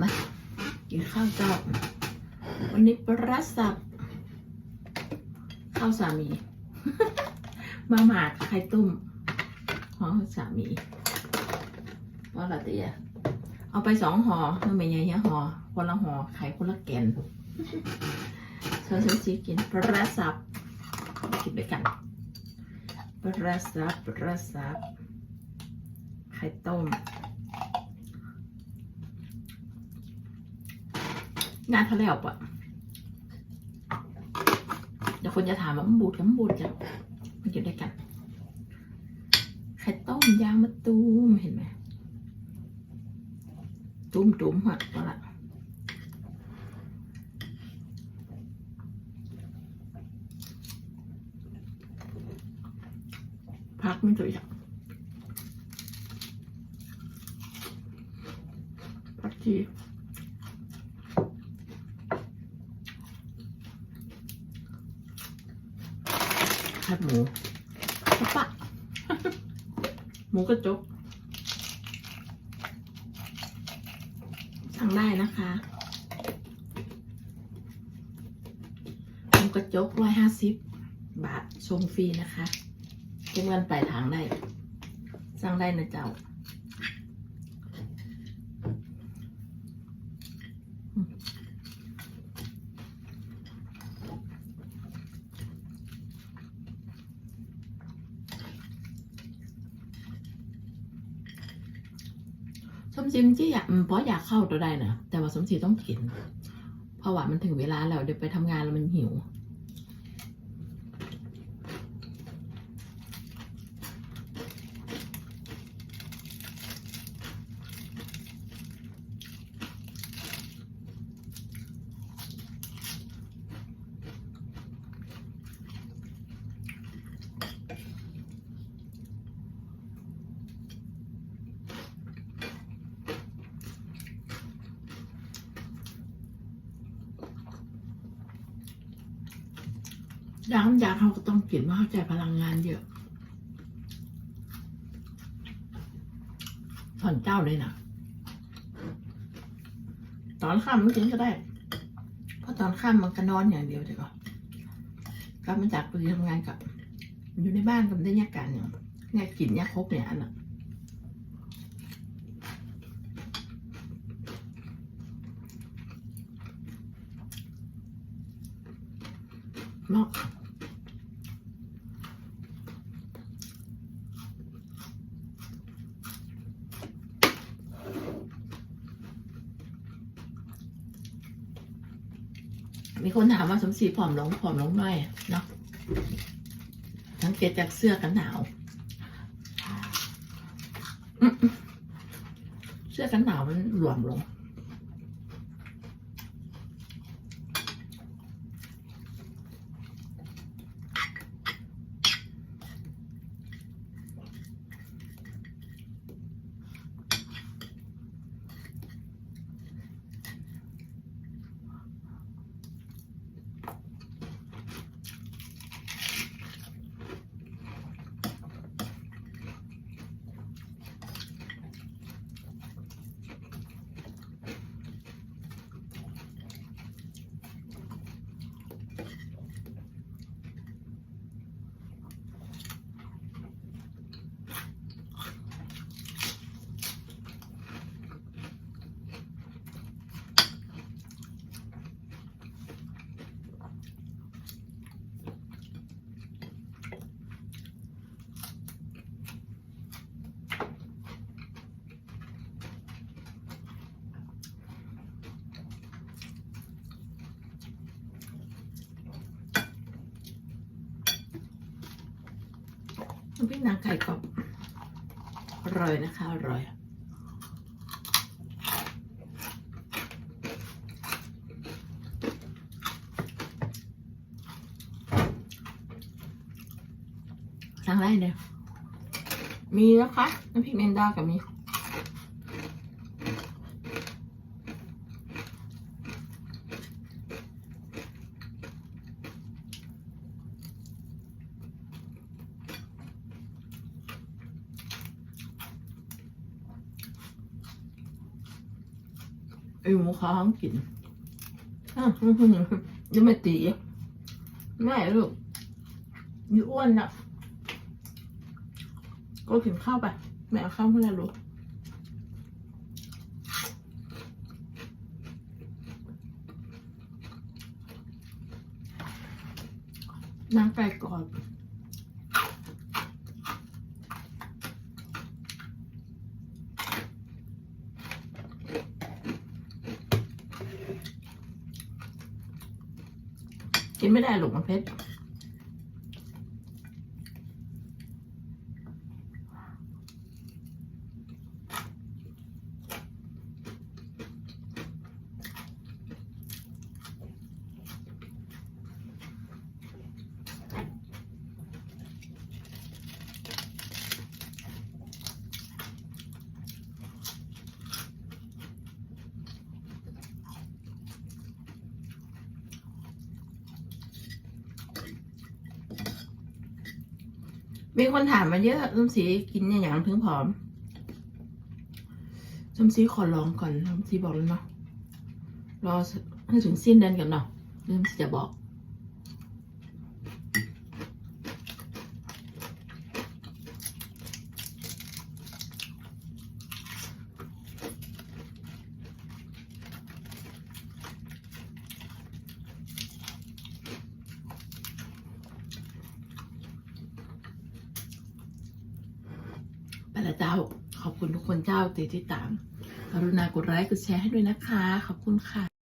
มากินข้าวเจ้า วันนี้ปลาร้าสับข้าวสามี มาหมาดไข่ตุ้มของสามีว่าละเตียเอาไปสองห่อมันไม่ใหญ่ห่อคนละห่อไข่คนละแกนเธอฉันซีกินปลาร้าสับกินด้วยกันปลาร้าสับปลาร้าสับไข่ต้ม งานเขาแล้วปะเดี๋ยวคนจะถามว่ามันบูดกับมันบูดจะมันอยู่ด้วยกันไข่ต้มยางมะตูมเห็นไหมตุ้มตุ้มๆอะก็ละพักไม่ถูกอะพักที ผัดหมูกระปะหมูกระจก สั่งได้นะคะหมูกระจกร้อยห้าสิบบาทส่งฟรีนะคะเก็บเงินปลายทางได้ สั่งได้นะเจ้า สมศรีมจี้อยากอืมเพราะอยากเข้าตัวได้นะแต่ว่าสมศรีต้องกินเพราะว่ามันถึงเวลาแล้วเดี๋ยวไปทำงานแล้วมันหิว ยาน้ำยาเขาก็ต้องกินว่าเขาใจพลังงานเยอะถอนเจ้าเลยนะตอนค่ำมันกินก็ได้ เพราะตอนค่ำมันก็นอนอย่างเดียวแต่ก็กลับมาจากไปทำงานกับ อยู่ในบ้านกับได้ยากกันอย่างเนี่ยกินยาครบเนี่ยอันน่ะ เนาะมีคนถามว่าสมศรีผอมลงผอมลงหน่อยเนาะสังเกตจากเสื้อกันหนาวอืมเสื้อกันหนาวมันหลวมลง น้ำพริกนางไก่กรอบอร่อยนะคะอร่อยสั่งได้เนี่ยมีนะคะน้ำพริกแมงดากับมี ไอ้หมูค้างกินอะยังไม่ตีไม่ลูกนี่อ้วนนะก็กินข้าวไปแม่เอาข้าวเพื่อนลูกนั่งไก่กรอบ กินไม่ได้หรอกมันเพช มีคนถามมาเยอะส้มสีกินอย่างถึงผอมส้มสีขอลองก่อนส้มสีบอกแล้วเนาะรอให้ถึงสิ้นเดือนกันเนาะส้มสีจะบอก แต่ละเจ้า ขอบคุณทุกคนเจ้าติดที่ตามกรุณากดไลค์กดแชร์ให้ด้วยนะคะ ขอบคุณค่ะ